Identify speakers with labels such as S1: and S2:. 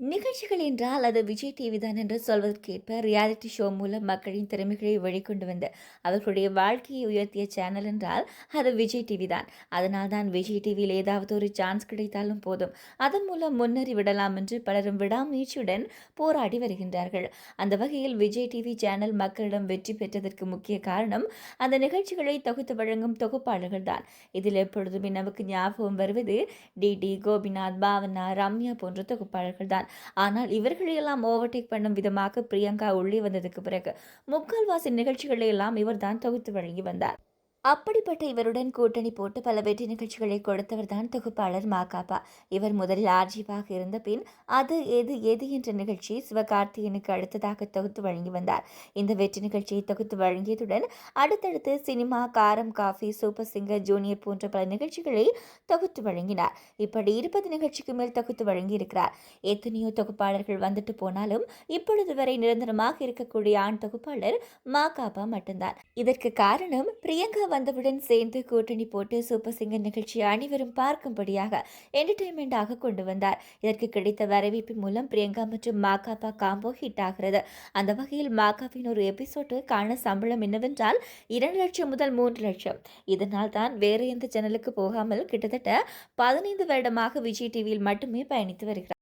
S1: நிகழ்ச்சிகள் என்றால் அது விஜய் டிவி தான் என்று சொல்வதற்கேற்ப ரியாலிட்டி ஷோ மூலம் மக்களின் திறமைகளை வெளிக்கொண்டு வந்து அவர்களுடைய வாழ்க்கையை உயர்த்திய சேனல் என்றால் அது விஜய் டிவி தான். அதனால் தான் விஜய் டிவியில் ஏதாவது ஒரு சான்ஸ் கிடைத்தாலும் போதும். அதன் மூலம் முன்னேறி விடலாம் என்று பலரும் விடாமுயற்சியுடன் போராடி வருகின்றார்கள். அந்த வகையில் விஜய் டிவி சேனல் மக்களிடம் வெற்றி பெற்றதற்கு முக்கிய காரணம் அந்த நிகழ்ச்சிகளை தொகுத்து வழங்கும் தொகுப்பாளர்கள் தான். இதில் எப்பொழுதுமே நமக்கு ஞாபகம் வருவது டிடி கோபிநாத் பாவனா ரம்யா போன்ற தொகுப்பாளர்கள் தான். ஆனால் இவர்களையெல்லாம் ஓவர்டேக் பண்ணும் விதமாக பிரியங்கா உள்ளே வந்ததுக்கு பிறகு முக்கால்வாசி நிகழ்ச்சிகளை எல்லாம் இவர்தான் தொகுத்து வழங்கி வந்தார். அப்படிப்பட்ட இவருடன் கூட்டணி போட்டு பல வெற்றி நிகழ்ச்சிகளை கொடுத்தவர் தான் தொகுப்பாளர் மாகாபா. இவர் முதலில் ஆர்ஜிவாக இருந்த பின் அது எது எது என்ற நிகழ்ச்சி சிவகார்த்தியனுக்கு அடுத்ததாக தொகுத்து வழங்கி வந்தார். இந்த வெற்றி நிகழ்ச்சியை தொகுத்து வழங்கியதுடன் அடுத்தடுத்து சினிமா காரம் காஃபி சூப்பர் சிங்கர் ஜூனியர் போன்ற பல நிகழ்ச்சிகளை தொகுத்து வழங்கினார். இப்படி இருபது நிகழ்ச்சிக்கு மேல் தொகுத்து வழங்கியிருக்கிறார். எத்தனையோ தொகுப்பாளர்கள் வந்துட்டு போனாலும் இப்பொழுது வரை நிரந்தரமாக இருக்கக்கூடிய ஆண் தொகுப்பாளர் மாகாபா மட்டும்தான். இதற்கு காரணம் பிரியங்கா வந்தவுடன் சேர்ந்து கூட்டணி போட்டு சூப்பர் சிங்கர் நிகழ்ச்சியை அனைவரும் பார்க்கும்படியாக என்டர்டைன்மெண்டாக கொண்டு வந்தார். இதற்கு கிடைத்த வரவேற்பின் மூலம் பிரியங்கா மற்றும் மாகாபா காம்போ ஹிட் ஆகிறது. அந்த வகையில் மாகாவின் ஒரு எபிசோடுக்கான சம்பளம் என்னவென்றால் இரண்டு லட்சம் முதல் மூன்று லட்சம். இதனால் தான் வேறு எந்த சேனலுக்கு போகாமல் கிட்டத்தட்ட பதினைந்து வருடமாக விஜய் டிவியில் மட்டுமே பயணித்து வருகிறார்.